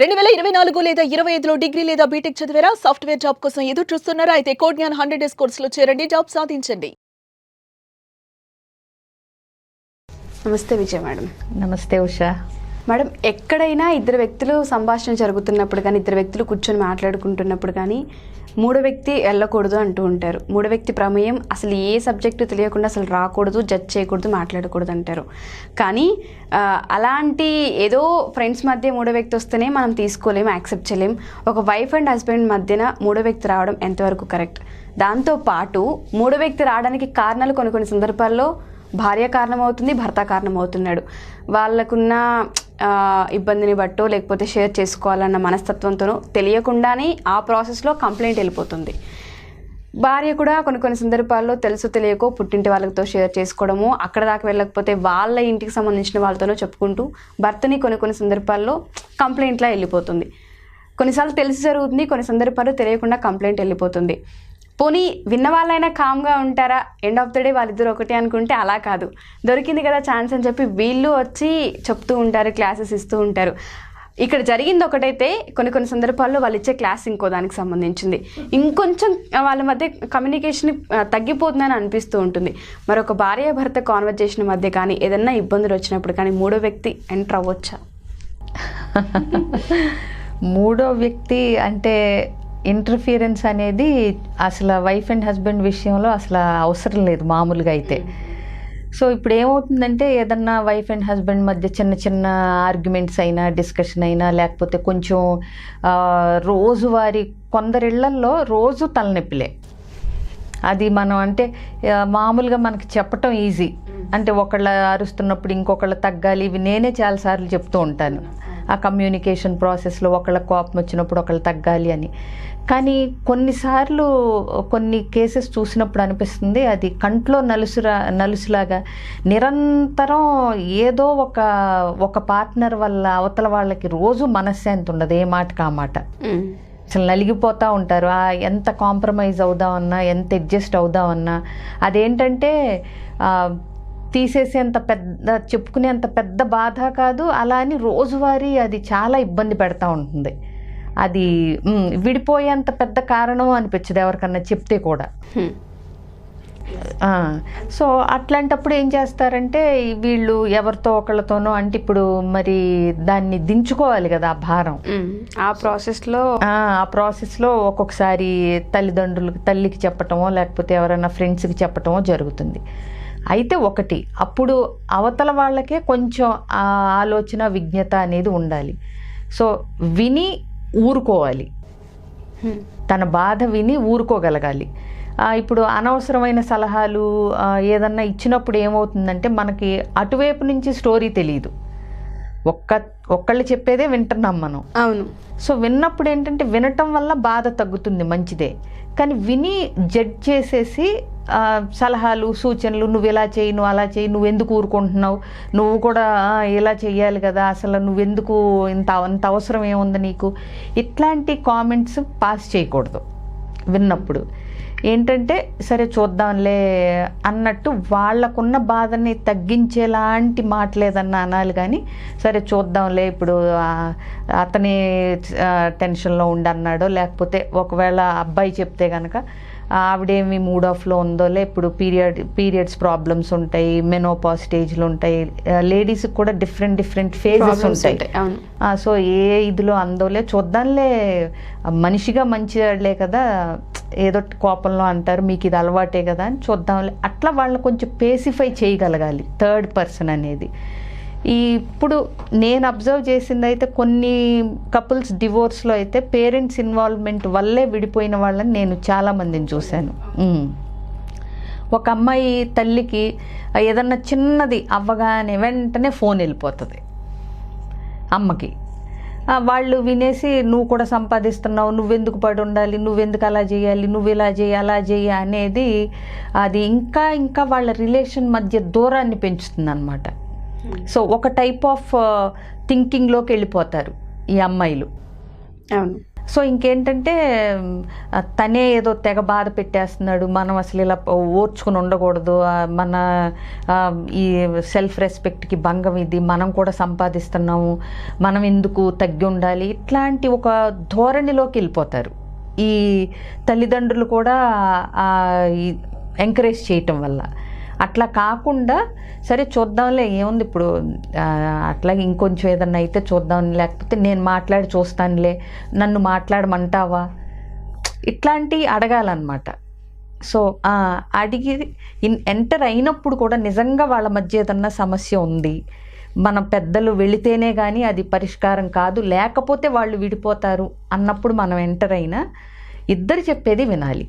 రెండు వేల ఇరవై నాలుగు లేదా ఇరవై ఐదులో డిగ్రీ లేదా బీటెక్ చదివారా? సాఫ్ట్వేర్ జాబ్ కోసం ఎదురు చూస్తున్నారా? అయితే కోడ్ జ్ఞాన్ హండ్రెడ్ డేస్ కోర్సులో చేరండి. జాబ్ సాధించండి. నమస్తే విజయ మేడం. నమస్తే ఉషా. మేడం ఎక్కడైనా ఇద్దరు వ్యక్తులు సంభాషణ జరుగుతున్నప్పుడు కానీ ఇద్దరు వ్యక్తులు కూర్చొని మాట్లాడుకుంటున్నప్పుడు కానీ మూడో వ్యక్తి వెళ్ళకూడదు అంటూ ఉంటారు. మూడో వ్యక్తి ప్రమేయం అసలు ఏ సబ్జెక్టు తెలియకుండా అసలు రాకూడదు జడ్జ్ చేయకూడదు మాట్లాడకూడదు అంటారు. కానీ అలాంటి ఏదో ఫ్రెండ్స్ మధ్య మూడో వ్యక్తి వస్తేనే మనం తీసుకోలేం యాక్సెప్ట్ చేయలేం. ఒక వైఫ్ అండ్ హస్బెండ్ మధ్యన మూడో వ్యక్తి రావడం ఎంతవరకు కరెక్ట్ దాంతో పాటు మూడో వ్యక్తి రావడానికి కారణాలు కొన్ని కొన్ని సందర్భాల్లో భార్య కారణమవుతుంది భర్త కారణమవుతున్నాడు. వాళ్ళకున్న ఇబ్బందిని బట్టో లేకపోతే షేర్ చేసుకోవాలన్న మనస్తత్వంతోనో తెలియకుండానే ఆ ప్రాసెస్లో కంప్లైంట్ వెళ్ళిపోతుంది. భార్య కూడా కొన్ని కొన్ని సందర్భాల్లో తెలుసు తెలియకో పుట్టింటి వాళ్ళతో షేర్ చేసుకోవడము అక్కడ దాకా వెళ్ళకపోతే వాళ్ళ ఇంటికి సంబంధించిన వాళ్ళతోనో చెప్పుకుంటూ భర్తని కొన్ని కొన్ని సందర్భాల్లో కంప్లైంట్లా వెళ్ళిపోతుంది. కొన్నిసార్లు తెలిసి జరుగుతుంది కొన్ని సందర్భాల్లో తెలియకుండా కంప్లైంట్ వెళ్ళిపోతుంది. పోనీ విన్న వాళ్ళైనా కామ్గా ఉంటారా? ఎండ్ ఆఫ్ ద డే వాళ్ళిద్దరు ఒకటే అనుకుంటే అలా కాదు. దొరికింది కదా ఛాన్స్ అని చెప్పి వీళ్ళు వచ్చి చెప్తూ ఉంటారు క్లాసెస్ ఇస్తూ ఉంటారు. ఇక్కడ జరిగింది ఒకటైతే కొన్ని కొన్ని సందర్భాల్లో వాళ్ళు ఇచ్చే క్లాస్ ఇంకో దానికి సంబంధించింది. ఇంకొంచెం వాళ్ళ మధ్య కమ్యూనికేషన్ తగ్గిపోతుందని అనిపిస్తూ ఉంటుంది. మరొక భార్యాభర్త కాన్వర్జేషన్ మధ్య కానీ ఏదన్నా ఇబ్బందులు వచ్చినప్పుడు కానీ మూడో వ్యక్తి ఎంటర్ అవ్వచ్చా? మూడో వ్యక్తి అంటే ఇంటర్ఫియరెన్స్ అనేది అసలు వైఫ్ అండ్ హస్బెండ్ విషయంలో అసలు అవసరం లేదు మామూలుగా అయితే. సో ఇప్పుడు ఏమవుతుందంటే ఏదన్నా వైఫ్ అండ్ హస్బెండ్ మధ్య చిన్న చిన్న ఆర్గ్యుమెంట్స్ అయినా డిస్కషన్ అయినా లేకపోతే కొంచెం రోజువారీ కొందరిళ్ళల్లో రోజు తలనొప్పిలే. అది మనం అంటే మామూలుగా మనకి చెప్పటం ఈజీ అంటే ఒకళ్ళ అరుస్తున్నప్పుడు ఇంకొకళ్ళ తగ్గాలి ఇవి నేనే చాలాసార్లు చెప్తూ ఉంటాను. ఆ కమ్యూనికేషన్ ప్రాసెస్లో ఒకళ్ళ కోపం వచ్చినప్పుడు ఒకళ్ళు తగ్గాలి అని. కానీ కొన్నిసార్లు కొన్ని కేసెస్ చూసినప్పుడు అనిపిస్తుంది అది కంట్లో నలుసురా నలుసులాగా నిరంతరం ఏదో ఒక ఒక పార్ట్నర్ వల్ల అవతల వాళ్ళకి రోజు మనశ్శాంతి ఉండదు ఏ మాటకి ఆ మాట. అసలు నలిగిపోతూ ఉంటారు ఎంత కాంప్రమైజ్ అవుదామన్నా ఎంత అడ్జస్ట్ అవుదామన్నా అదేంటంటే తీసేసేంత పెద్ద చెప్పుకునేంత పెద్ద బాధ కాదు అలా అని రోజువారీ అది చాలా ఇబ్బంది పెడతా ఉంటుంది. అది విడిపోయేంత పెద్ద కారణం అనిపించదు ఎవరికన్నా చెప్తే కూడా. సో అట్లాంటప్పుడు ఏం చేస్తారంటే వీళ్ళు ఎవరితో ఒకళ్ళతోనో అంటే ఇప్పుడు మరి దాన్ని దించుకోవాలి కదా ఆ భారం. ఆ ప్రాసెస్లో ఆ ప్రాసెస్లో ఒక్కొక్కసారి తల్లిదండ్రులకు తల్లికి చెప్పటమో లేకపోతే ఎవరైనా ఫ్రెండ్స్కి చెప్పటమో జరుగుతుంది. అయితే ఒకటి అప్పుడు అవతల వాళ్ళకే కొంచెం ఆ ఆలోచన విజ్ఞత అనేది ఉండాలి. సో విని ఊరుకోవాలి. తన బాధ విని ఊరుకోగలగాలి. ఇప్పుడు అనవసరమైన సలహాలు ఏదన్నా ఇచ్చినప్పుడు ఏమవుతుందంటే మనకి అటువైపు నుంచి స్టోరీ తెలియదు ఒక్క ఒక్కళ్ళు చెప్పేదే వింటున్నాం మనం. అవును. సో విన్నప్పుడు ఏంటంటే వినటం వల్ల బాధ తగ్గుతుంది మంచిదే. కానీ విని జడ్జ్ చేసేసి సలహాలు సూచనలు నువ్వు ఇలా చేయి నువ్వు అలా చేయి నువ్వు ఎందుకు ఊరుకుంటున్నావు? నువ్వు కూడా ఇలా చేయాలి కదా అసలు నువ్వెందుకు ఇంత అంత అవసరం ఏముంది నీకు? ఇట్లాంటి కామెంట్స్ పాస్ చేయకూడదు విన్నప్పుడు. ఏంటంటే సరే చూద్దాంలే అన్నట్టు వాళ్ళకున్న బాధని తగ్గించేలాంటి మాటలేదన్నా అనాలి కానీ సరే చూద్దాంలే ఇప్పుడు అతని టెన్షన్లో ఉండి అన్నాడో లేకపోతే ఒకవేళ అబ్బాయి చెప్తే కనుక ఆవిడేమి మూడ్ ఆఫ్లో ఉందోలే. ఇప్పుడు పీరియడ్ పీరియడ్స్ ప్రాబ్లమ్స్ ఉంటాయి మెనోపా స్టేజ్లు ఉంటాయి. లేడీస్కి కూడా డిఫరెంట్ డిఫరెంట్ ఫేజెస్ ఉంటాయి. సో ఏ ఇదిలో అందోలే. చూద్దాంలే. మనిషిగా మంచిలే కదా. ఏదో కోపంలో అంటారు మీకు ఇది అలవాటే కదా అని చూద్దాంలే. అట్లా వాళ్ళని కొంచెం పేసిఫై చేయగలగాలి థర్డ్ పర్సన్ అనేది. ఈ ఇప్పుడు నేను అబ్జర్వ్ చేసింది అయితే కొన్ని కపుల్స్ డివోర్స్లో అయితే పేరెంట్స్ ఇన్వాల్వ్మెంట్ వల్లే విడిపోయిన వాళ్ళని నేను చాలామందిని చూశాను. ఒక అమ్మాయి తల్లికి ఏదన్నా చిన్నది అవ్వగానే వెంటనే ఫోన్ వెళ్ళిపోతుంది అమ్మకి. వాళ్ళు వినేసి నువ్వు కూడా సంపాదిస్తున్నావు నువ్వెందుకు పడి ఉండాలి నువ్వెందుకు అలా చేయాలి నువ్వు ఇలా చేయి అలా చేయి అనేది అది ఇంకా ఇంకా వాళ్ళ రిలేషన్ మధ్య దూరాన్ని పెంచుతుంది అనమాట సో ఒక టైప్ ఆఫ్ థింకింగ్లోకి వెళ్ళిపోతారు ఈ అమ్మాయిలు. అవును. సో ఇంకేంటంటే తనే ఏదో తెగ బాధ పెట్టేస్తున్నాడు. మనం అసలు ఇలా ఓర్చుకుని ఉండకూడదు. మన ఈ సెల్ఫ్ రెస్పెక్ట్కి భంగం ఇది. మనం కూడా సంపాదిస్తున్నాము. మనం ఎందుకు తగ్గి ఉండాలి? ఇట్లాంటి ఒక ధోరణిలోకి వెళ్ళిపోతారు. ఈ తల్లిదండ్రులు కూడా ఎంకరేజ్ చేయటం వల్ల. అట్లా కాకుండా సరే చూద్దాంలే ఏముంది ఇప్పుడు అట్లా అట్లాగే ఇంకొంచెం ఏదన్నా అయితే చూద్దాం లేకపోతే నేను మాట్లాడి చూస్తానులే నన్ను మాట్లాడమంటావా? ఇట్లాంటివి అడగాలన్నమాట. సో అడిగి ఇన్ ఎంటర్ అయినప్పుడు కూడా నిజంగా వాళ్ళ మధ్య ఏదన్నా సమస్య ఉంది మన పెద్దలు వెళితేనే కానీ అది పరిష్కారం కాదు లేకపోతే వాళ్ళు విడిపోతారు అన్నప్పుడు మనం ఎంటర్ అయినా ఇద్దరు చెప్పేది వినాలి.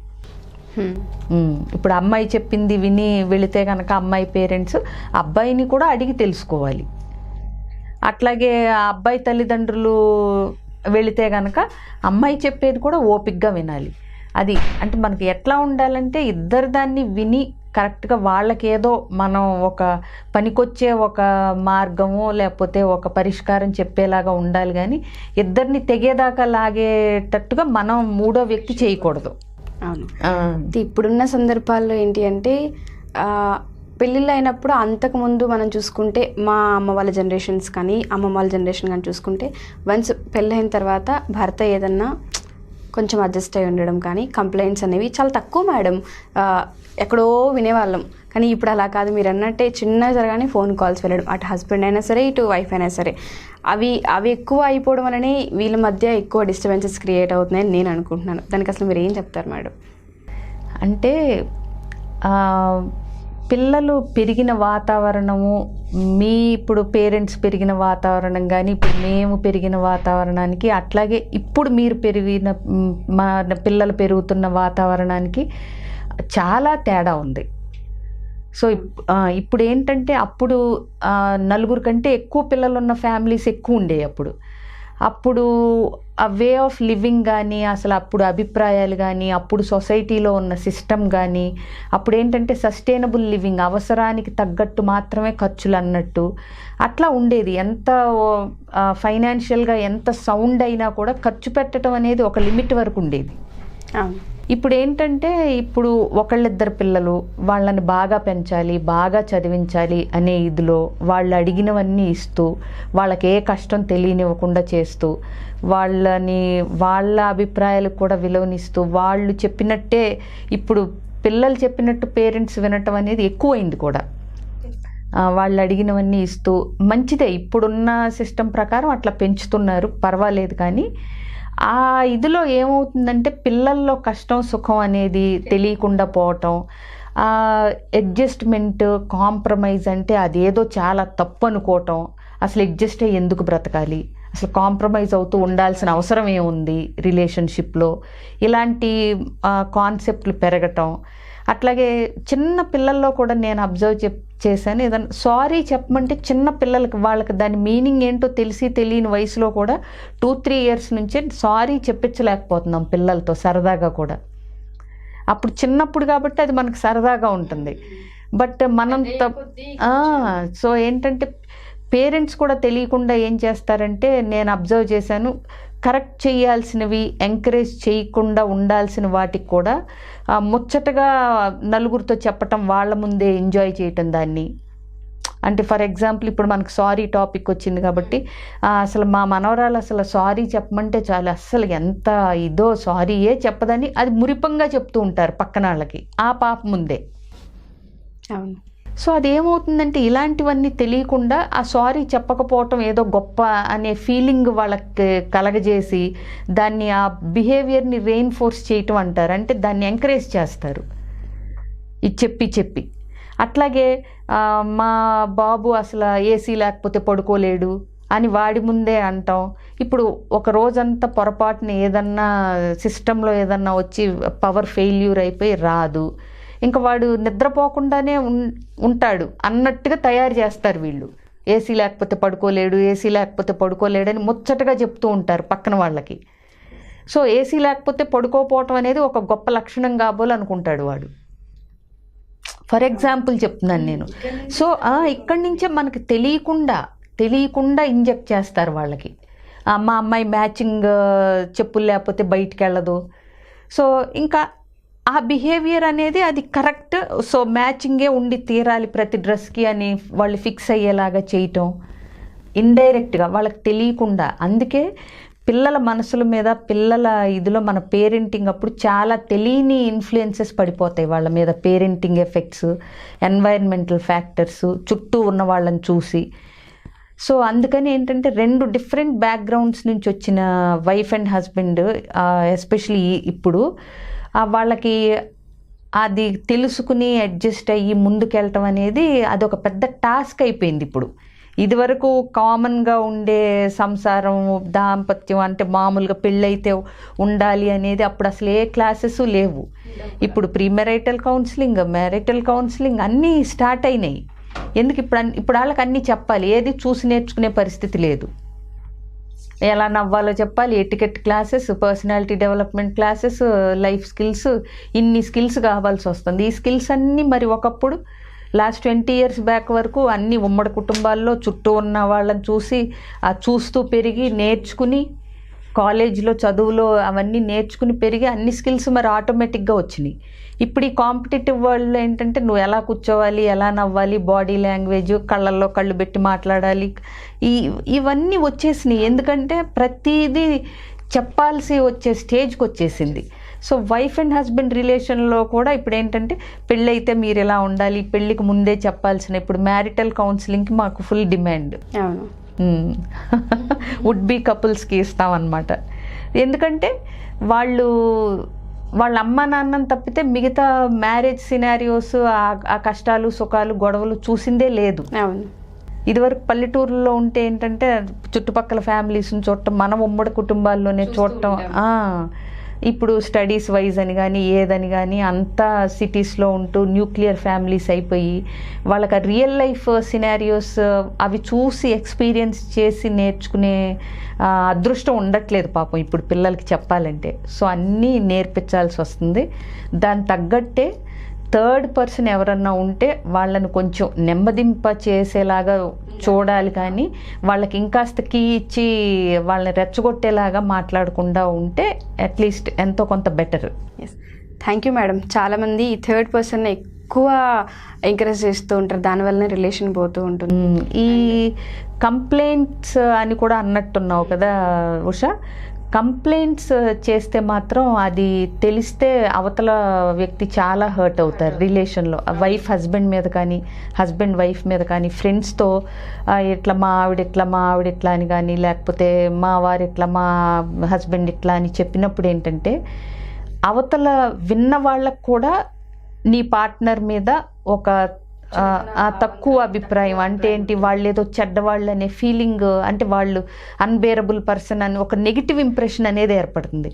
ఇప్పుడు అమ్మాయి చెప్పింది విని వెళితే కనుక అమ్మాయి పేరెంట్స్ అబ్బాయిని కూడా అడిగి తెలుసుకోవాలి. అట్లాగే ఆ అబ్బాయి తల్లిదండ్రులు వెళితే కనుక అమ్మాయి చెప్పేది కూడా ఓపిక్గా వినాలి. అది అంటే మనకి ఎట్లా ఉండాలంటే ఇద్దరు దాన్ని విని కరెక్ట్గా వాళ్ళకి ఏదో మనం ఒక పనికొచ్చే ఒక మార్గము లేకపోతే ఒక పరిష్కారం చెప్పేలాగా ఉండాలి కానీ ఇద్దరిని తెగేదాకా లాగేటట్టుగా మనం మూడో వ్యక్తి చేయకూడదు. అవును. అయితే ఇప్పుడున్న సందర్భాల్లో ఏంటి అంటే ఆ, పెళ్ళిళ్ళు అయినప్పుడు అంతకుముందు మనం చూసుకుంటే మా అమ్మ వాళ్ళ జనరేషన్స్ కానీ అమ్మమ్మ వాళ్ళ జనరేషన్ కానీ చూసుకుంటే వన్స్ పెళ్ళైన తర్వాత భర్త ఏదన్నా కొంచెం అడ్జస్ట్ అయి ఉండడం కానీ కంప్లైంట్స్ అనేవి చాలా తక్కువ మేడం. ఎక్కడో వినేవాళ్ళం. కానీ ఇప్పుడు అలా కాదు. మీరు అన్నట్టే చిన్న జరగానే ఫోన్ కాల్స్ వెళ్ళడం. అటు హస్బెండ్ అయినా సరే ఇటు వైఫ్ అయినా సరే. అవి అవి ఎక్కువ అయిపోవడం వలనే వీళ్ళ మధ్య ఎక్కువ డిస్టర్బెన్సెస్ క్రియేట్ అవుతున్నాయని నేను అనుకుంటున్నాను. దానికి అసలు మీరు ఏం చెప్తారు మేడం? అంటే పిల్లలు పెరిగిన వాతావరణము మీ ఇప్పుడు పేరెంట్స్ పెరిగిన వాతావరణం కానీ ఇప్పుడు మేము పెరిగిన వాతావరణానికి అట్లాగే ఇప్పుడు మీరు పెరిగిన మా పిల్లలు పెరుగుతున్న వాతావరణానికి చాలా తేడా ఉంది. సో ఇప్- ఇప్పుడు ఏంటంటే అప్పుడు నలుగురు కంటే ఎక్కువ పిల్లలు ఉన్న ఫ్యామిలీస్ ఎక్కువ ఉండేవి అప్పుడు. అప్పుడు ఆ వే ఆఫ్ లివింగ్ కానీ అసలు అప్పుడు అభిప్రాయాలు కానీ అప్పుడు సొసైటీలో ఉన్న సిస్టమ్ కానీ అప్పుడు ఏంటంటే సస్టైనబుల్ లివింగ్ అవసరానికి తగ్గట్టు మాత్రమే ఖర్చులు అన్నట్టు అట్లా ఉండేది. ఎంత ఫైనాన్షియల్గా ఎంత సౌండ్ అయినా కూడా ఖర్చు పెట్టడం అనేది ఒక లిమిట్ వరకు ఉండేది. ఇప్పుడు ఏంటంటే ఇప్పుడు ఒకళ్ళిద్దరు పిల్లలు వాళ్ళని బాగా పెంచాలి బాగా చదివించాలి అనే ఇదిలో వాళ్ళు అడిగినవన్నీ ఇస్తూ వాళ్ళకి ఏ కష్టం తెలియనివ్వకుండా చేస్తూ వాళ్ళని వాళ్ళ అభిప్రాయాలకు కూడా విలువనిస్తూ వాళ్ళు చెప్పినట్టే ఇప్పుడు పిల్లలు చెప్పినట్టు పేరెంట్స్ వినటం అనేది ఎక్కువైంది కూడా. వాళ్ళు అడిగినవన్నీ ఇస్తూ మంచిదే ఇప్పుడున్న సిస్టమ్ ప్రకారం అట్లా పెంచుతున్నారు పర్వాలేదు కానీ ఆ ఇదిలో ఏమవుతుందంటే పిల్లల్లో కష్టం సుఖం అనేది తెలియకుండా పోవటం అడ్జస్ట్మెంట్ కాంప్రమైజ్ అంటే అదేదో చాలా తప్పు అనుకోవటం. అసలు అడ్జస్ట్ అయ్యి ఎందుకు బ్రతకాలి? అసలు కాంప్రమైజ్ అవుతూ ఉండాల్సిన అవసరం ఏముంది రిలేషన్షిప్లో? ఇలాంటి కాన్సెప్ట్లు పెరగటం అట్లాగే చిన్న పిల్లల్లో కూడా నేను అబ్జర్వ్ చెప్ చేశాను. ఏదన్నా సారీ చెప్పమంటే చిన్న పిల్లలకి వాళ్ళకి దాని మీనింగ్ ఏంటో తెలిసి తెలియని వయసులో కూడా టూ త్రీ ఇయర్స్ నుంచే సారీ చెప్పించలేకపోతున్నాం పిల్లలతో సరదాగా కూడా. అప్పుడు చిన్నప్పుడు కాబట్టి అది మనకు సరదాగా ఉంటుంది. బట్ మనం సో ఏంటంటే పేరెంట్స్ కూడా తెలియకుండా ఏం చేస్తారంటే నేను అబ్జర్వ్ చేశాను. కరెక్ట్ చేయాల్సినవి ఎంకరేజ్ చేయకుండా ఉండాల్సిన వాటికి కూడా ముచ్చటగా నలుగురితో చెప్పటం వాళ్ళ ముందే ఎంజాయ్ చేయటం దాన్ని. అంటే ఫర్ ఎగ్జాంపుల్ ఇప్పుడు మనకు సారీ టాపిక్ వచ్చింది కాబట్టి అసలు మా మనవరాలు అసలు సారీ చెప్పమంటే చాలు. అస్సలు ఎంత ఇదో సారీయే చెప్పదని అది మురిపంగా చెప్తూ ఉంటారు పక్కన వాళ్ళకి ఆ పాప ముందే. అవును. సో అదేమవుతుందంటే ఇలాంటివన్నీ తెలియకుండా ఆ సారీ చెప్పకపోవటం ఏదో గొప్ప అనే ఫీలింగ్ వాళ్ళకి కలగజేసి దాన్ని ఆ బిహేవియర్ని రెయిన్ఫోర్స్ చేయటం అంటారు. అంటే దాన్ని ఎంకరేజ్ చేస్తారు. ఇది చెప్పి చెప్పి. అట్లాగే మా బాబు అసలు ఏసీ లేకపోతే పడుకోలేడు అని వాడి ముందే అంటాం. ఇప్పుడు ఒక రోజంతా పొరపాటున ఏదన్నా సిస్టంలో ఏదన్నా వచ్చి పవర్ ఫెయిల్యూర్ అయిపోయి రాదు. ఇంకా వాడు నిద్రపోకుండానే ఉన్- ఉంటాడు అన్నట్టుగా తయారు చేస్తారు వీళ్ళు. ఏసీ లేకపోతే పడుకోలేడు ఏసీ లేకపోతే పడుకోలేడని ముచ్చటగా చెప్తూ ఉంటారు పక్కన వాళ్ళకి. సో ఏసీ లేకపోతే పడుకోపోవటం అనేది ఒక గొప్ప లక్షణం కాబోలు అనుకుంటాడు వాడు. ఫర్ ఎగ్జాంపుల్ చెప్తున్నాను నేను. సో ఇక్కడి నుంచే మనకి తెలియకుండా తెలియకుండా ఇంజెక్ట్ చేస్తారు వాళ్ళకి. మా అమ్మాయి మ్యాచింగ్ చెప్పులు లేకపోతే బయటికి వెళ్ళదు సో ఇంకా ఆ బిహేవియర్ అనేది అది కరెక్ట్ సో మ్యాచింగే ఉండి తీరాలి ప్రతి డ్రెస్కి అని వాళ్ళు ఫిక్స్ అయ్యేలాగా చేయటం. ఇండైరెక్ట్గా వాళ్ళకి తెలియకుండా. అందుకే పిల్లల మనసుల మీద పిల్లల ఇదిలో మన పేరెంటింగ్ అప్పుడు చాలా తెలియని ఇన్ఫ్లుయెన్సెస్ పడిపోతాయి వాళ్ళ మీద. పేరెంటింగ్ ఎఫెక్ట్స్ ఎన్వైరన్మెంటల్ ఫ్యాక్టర్స్ చుట్టూ ఉన్న వాళ్ళని చూసి. సో అందుకని ఏంటంటే రెండు డిఫరెంట్ బ్యాక్గ్రౌండ్స్ నుంచి వచ్చిన వైఫ్ అండ్ హస్బెండ్ ఎస్పెషలీ ఇప్పుడు వాళ్ళకి అది తెలుసుకుని అడ్జస్ట్ అయ్యి ముందుకెళ్ళటం అనేది అదొక పెద్ద టాస్క్ అయిపోయింది ఇప్పుడు. ఇదివరకు కామన్గా ఉండే సంసారం దాంపత్యం అంటే మామూలుగా పెళ్ళైతే ఉండాలి అనేది అప్పుడు అసలు ఏ క్లాసెస్ లేవు. ఇప్పుడు pre marital counselling marital counselling అన్నీ స్టార్ట్ అయినాయి. ఎందుకు ఇప్పుడు ఇప్పుడు వాళ్ళకి అన్నీ చెప్పాలి. ఏది చూసి నేర్చుకునే పరిస్థితి లేదు. ఎలా నవ్వాలో చెప్పాలి. Etiquette classes personality development classes life skills ఇన్ని స్కిల్స్ కావాల్సి వస్తుంది. ఈ స్కిల్స్ అన్నీ మరి ఒకప్పుడు లాస్ట్ ట్వంటీ ఇయర్స్ బ్యాక్ వరకు అన్ని ఉమ్మడి కుటుంబాల్లో చుట్టూ ఉన్న వాళ్ళని చూసి ఆ చూస్తూ పెరిగి నేర్చుకుని కాలేజ్లో చదువులో అవన్నీ నేర్చుకుని పెరిగి అన్ని స్కిల్స్ మరి ఆటోమేటిక్గా వచ్చినాయి. ఇప్పుడు ఈ కాంపిటేటివ్ వరల్డ్లో ఏంటంటే నువ్వు ఎలా కూర్చోవాలి ఎలా నవ్వాలి బాడీ లాంగ్వేజ్ కళ్ళల్లో కళ్ళు పెట్టి మాట్లాడాలి ఈ ఇవన్నీ వచ్చేసినాయి. ఎందుకంటే ప్రతిదీ చెప్పాల్సి వచ్చే స్టేజ్కి వచ్చేసింది. సో వైఫ్ అండ్ హస్బెండ్ రిలేషన్లో కూడా ఇప్పుడు ఏంటంటే పెళ్ళైతే మీరు ఎలా ఉండాలి పెళ్ళికి ముందే చెప్పాల్సిన ఇప్పుడు మ్యారిటల్ కౌన్సిలింగ్కి మాకు ఫుల్ డిమాండ్. అవును. వుడ్ బీ కపుల్స్కి ఇస్తామన్నమాట ఎందుకంటే వాళ్ళు వాళ్ళ అమ్మ నాన్నని తప్పితే మిగతా మ్యారేజ్ సినారియోస్ ఆ కష్టాలు సుఖాలు గొడవలు చూసిందే లేదు. అవును. ఇదివరకు పల్లెటూరులో ఉంటే ఏంటంటే చుట్టుపక్కల ఫ్యామిలీస్ని చూడటం మనం ఉమ్మడి కుటుంబాల్లోనే చూడటం ఇప్పుడు స్టడీస్ వైజ్ అని కానీ ఏదని కానీ అంతా సిటీస్లో ఉంటూ న్యూక్లియర్ ఫ్యామిలీస్ అయిపోయి వాళ్ళకి రియల్ లైఫ్ సినారియోస్ అవి చూసి ఎక్స్పీరియన్స్ చేసి నేర్చుకునే అదృష్టం ఉండట్లేదు పాపం ఇప్పుడు పిల్లలకి చెప్పాలంటే. సో అన్నీ నేర్పించాల్సి వస్తుంది. దాని తగ్గట్టే థర్డ్ పర్సన్ ఎవరన్నా ఉంటే వాళ్ళని కొంచెం నెమ్మదింప చేసేలాగా చూడాలి కానీ వాళ్ళకి ఇంకాస్త కీ ఇచ్చి వాళ్ళని రెచ్చగొట్టేలాగా మాట్లాడకుండా ఉంటే అట్లీస్ట్ ఎంతో కొంత better. Yes thank you madam చాలామంది ఈ థర్డ్ పర్సన్ ఎక్కువ ఎంకరేజ్ చేస్తూ ఉంటారు. దానివల్లనే రిలేషన్ పోతూ ఉంటుంది. ఈ కంప్లైంట్స్ అని కూడా అన్నట్టున్నావు కదా ఉషా? కంప్లైంట్స్ చేస్తే మాత్రం అది తెలిస్తే అవతల వ్యక్తి చాలా హర్ట్ అవుతారు రిలేషన్లో. వైఫ్ హస్బెండ్ మీద కానీ హస్బెండ్ వైఫ్ మీద కానీ ఫ్రెండ్స్తో ఇట్లా మా ఆవిడ ఇట్లా మా ఆవిడ ఇట్లా అని కానీ లేకపోతే మా వారు ఇట్లా మా హస్బెండ్ ఇట్లా అని చెప్పినప్పుడు ఏంటంటే అవతల విన్న వాళ్ళకు కూడా నీ పార్ట్నర్ మీద ఒక ఆ, తక్కువ అభిప్రాయం. అంటే ఏంటి? వాళ్ళు ఏదో చెడ్డవాళ్ళు అనే ఫీలింగ్ అంటే వాళ్ళు అన్బేరబుల్ పర్సన్ అని ఒక నెగిటివ్ ఇంప్రెషన్ అనేది ఏర్పడుతుంది.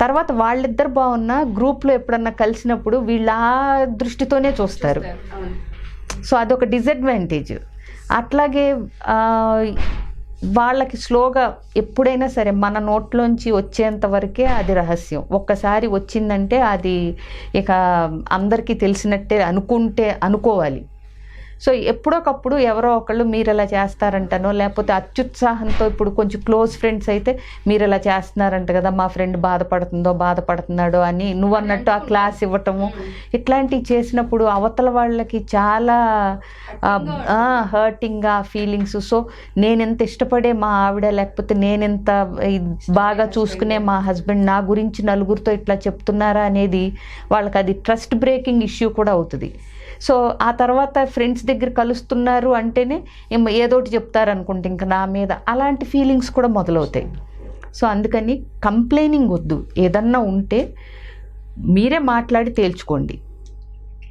తర్వాత వాళ్ళిద్దరు బాగున్నా గ్రూప్లో ఎప్పుడన్నా కలిసినప్పుడు వీళ్ళు ఆ దృష్టితోనే చూస్తారు. సో అదొక డిసడ్వాంటేజ్ అట్లాగే వాళ్ళకి స్లోగా ఎప్పుడైనా సరే మన నోట్లోంచి వచ్చేంత వరకే అది రహస్యం. ఒక్కసారి వచ్చిందంటే అది ఇక అందరికీ తెలిసినట్టే అనుకుంటే అనుకోవాలి. సో ఎప్పుడోకప్పుడు ఎవరో ఒకళ్ళు మీరు ఇలా చేస్తారంటనో లేకపోతే అత్యుత్సాహంతో ఇప్పుడు కొంచెం క్లోజ్ ఫ్రెండ్స్ అయితే మీరు ఇలా చేస్తున్నారంట కదా మా ఫ్రెండ్ బాధపడుతుందో బాధపడుతున్నాడో అని నువ్వు అన్నట్టు ఆ క్లాస్ ఇవ్వటము ఇట్లాంటివి చేసినప్పుడు అవతల వాళ్ళకి చాలా హర్టింగ్గా ఫీలింగ్స్ సో నేనెంత ఇష్టపడే మా ఆవిడ లేకపోతే నేనెంత బాగా చూసుకునే మా హస్బెండ్ నా గురించి నలుగురితో ఇట్లా చెప్తున్నారా అనేది వాళ్ళకి అది ట్రస్ట్ బ్రేకింగ్ ఇష్యూ కూడా అవుతుంది. సో ఆ తర్వాత ఫ్రెండ్స్ దగ్గర కలుస్తున్నారు అంటేనే ఏదోటి చెప్తారు అనుకుంటే ఇంకా నా మీద. అలాంటి ఫీలింగ్స్ కూడా మొదలవుతాయి. సో అందుకని కంప్లైనింగ్ వద్దు. ఏదన్నా ఉంటే మీరే మాట్లాడి తేల్చుకోండి.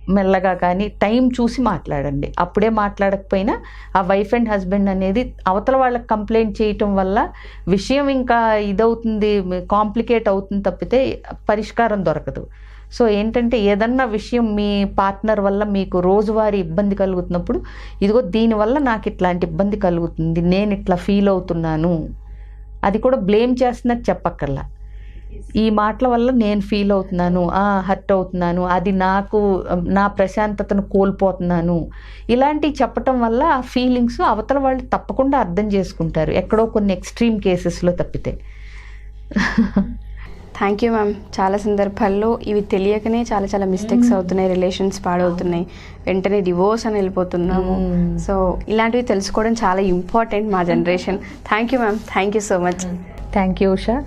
మెల్లగా కానీ టైం చూసి మాట్లాడండి. అప్పుడే మాట్లాడకపోయినా ఆ వైఫ్ అండ్ హస్బెండ్ అనేది అవతల వాళ్ళకి కంప్లైంట్ చేయటం వల్ల విషయం ఇంకా ఇదవుతుంది కాంప్లికేట్ అవుతుంది తప్పితే పరిష్కారం దొరకదు. సో ఏంటంటే ఏదన్నా విషయం మీ పార్ట్నర్ వల్ల మీకు రోజువారీ ఇబ్బంది కలుగుతున్నప్పుడు ఇదిగో దీనివల్ల నాకు ఇట్లాంటి ఇబ్బంది కలుగుతుంది నేను ఇట్లా ఫీల్ అవుతున్నాను. అది కూడా బ్లేమ్ చేస్తున్నట్టు చెప్పక్కర్లా. ఈ మాటల వల్ల నేను ఫీల్ అవుతున్నాను హర్ట్ అవుతున్నాను అది నాకు నా ప్రశాంతతను కోల్పోతున్నాను. ఇలాంటివి చెప్పటం వల్ల ఆ ఫీలింగ్స్ అవతల వాళ్ళు తప్పకుండా అర్థం చేసుకుంటారు ఎక్కడో కొన్ని ఎక్స్ట్రీమ్ కేసెస్లో తప్పితే. థ్యాంక్ యూ మ్యామ్ చాలా సందర్భాల్లో ఇవి తెలియకనే చాలా చాలా మిస్టేక్స్ అవుతున్నాయి రిలేషన్స్ పాడవుతున్నాయి. వెంటనే డివోర్స్ అని వెళ్ళిపోతున్నాము. Mm. సో ఇలాంటివి తెలుసుకోవడం చాలా ఇంపార్టెంట్ మా generation thank you ma'am thank you so much thank you Usha